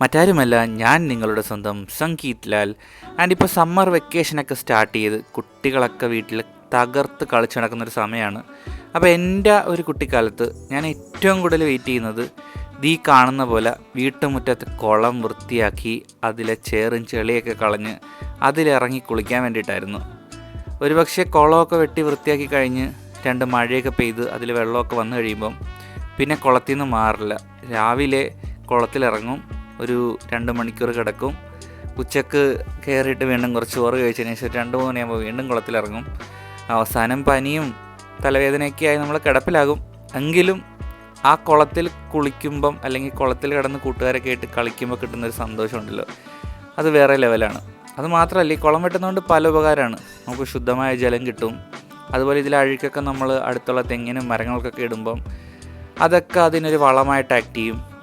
മറ്റാരുമല്ല ഞാൻ നിങ്ങളുടെ സ്വന്തം സംഗീത് ലാൽ. ആൻഡ് ഇപ്പോൾ സമ്മർ വെക്കേഷനൊക്കെ സ്റ്റാർട്ട് ചെയ്ത് കുട്ടികളൊക്കെ വീട്ടിൽ തകർത്ത് കളിച്ചു നടക്കുന്നൊരു സമയമാണ് അപ്പോൾ എന്റെ ഒരു കുട്ടിക്കാലത്ത് ഞാൻ ഏറ്റവും കൂടുതൽ വെയിറ്റ് ചെയ്യുന്നത് ദീ കാണുന്ന പോലെ വീട്ടുമുറ്റത്ത് കുളം വൃത്തിയാക്കി അതിലെ ചേറും ചെളിയൊക്കെ കളഞ്ഞ് അതിലിറങ്ങി കുളിക്കാൻ വേണ്ടിയിട്ടായിരുന്നു. ഒരുപക്ഷെ കുളമൊക്കെ വെട്ടി വൃത്തിയാക്കി കഴിഞ്ഞ് രണ്ട് മഴയൊക്കെ പെയ്ത് അതിൽ വെള്ളമൊക്കെ വന്നു കഴിയുമ്പം പിന്നെ കുളത്തിൽ നിന്ന് മാറില്ല. രാവിലെ കുളത്തിലിറങ്ങും ഒരു രണ്ട് മണിക്കൂർ കിടക്കും. ഉച്ചയ്ക്ക് കയറിയിട്ട് വീണ്ടും കുറച്ച് ചോറ് കഴിച്ചതിന് ശേഷം രണ്ട് മൂന്ന് മണിയാകുമ്പോൾ വീണ്ടും കുളത്തിലിറങ്ങും. അവസാനം പനിയും തലവേദനയൊക്കെ ആയി നമ്മൾ കിടപ്പിലാകും. എങ്കിലും ആ കുളത്തിൽ കുളിക്കുമ്പം അല്ലെങ്കിൽ കുളത്തിൽ കിടന്ന് കൂട്ടുകാരൊക്കെ ആയിട്ട് കളിക്കുമ്പോൾ കിട്ടുന്നൊരു സന്തോഷമുണ്ടല്ലോ. അത് വേറെ ലെവലാണ്. അത് മാത്രമല്ല ഈ കുളം വെട്ടുന്നതുകൊണ്ട് പല ഉപകാരമാണ്. നമുക്ക് ശുദ്ധമായ ജലം കിട്ടും. അതുപോലെ ഇതിലെ അഴുക്കൊക്കെ നമ്മൾ അടുത്തുള്ള തെങ്ങിനും മരങ്ങൾക്കൊക്കെ ഇടുമ്പം അതൊക്കെ അതിനൊരു വളമായിട്ട് ആക്ട് ചെയ്യും.